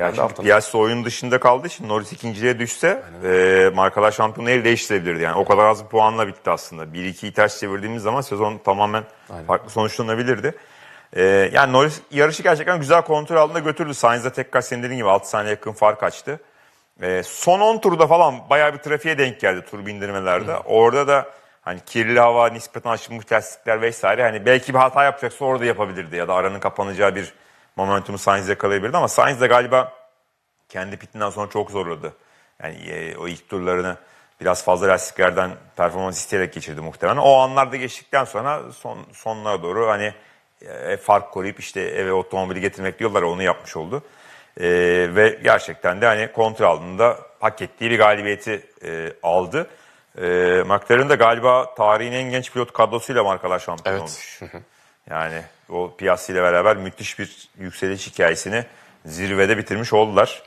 Yani haftanın- Piastri oyun dışında kaldığı için Norris ikinciliğe düşse e, markalar şampiyonu el değiştirebilirdi. Yani o kadar az bir puanla bitti aslında. 1-2'yi ters çevirdiğimiz zaman sezon tamamen farklı sonuçlanabilirdi. E, yani Norris yarışı gerçekten güzel kontrol altında götürdü. Sainz'da tekrar senin dediğin gibi 6 saniye yakın fark açtı. E, son 10 turda falan bayağı bir trafiğe denk geldi tur bindirmelerde. Orada da hani kirli hava, nispeten açılmış lastikler vesaire hani belki bir hata yapacaksa orada yapabilirdi ya da aranın kapanacağı bir momentumu Sainz yakalayabilirdi ama Sainz de galiba kendi pitinden sonra çok zorladı. Yani e, o ilk turlarını biraz fazla lastiklerden performans isteyerek geçirdi muhtemelen. O anlarda geçtikten sonra son sonlara doğru hani e, fark koruyup işte eve otomobili getirmek diyorlar onu yapmış oldu. E, ve gerçekten de hani kontrol altında hak ettiği bir galibiyeti e, aldı. E, McLaren de galiba tarihin en genç pilot kadrosuyla markalar şampiyon Evet. olmuş. Yani o ile beraber müthiş bir yükseliş hikayesini zirvede bitirmiş oldular.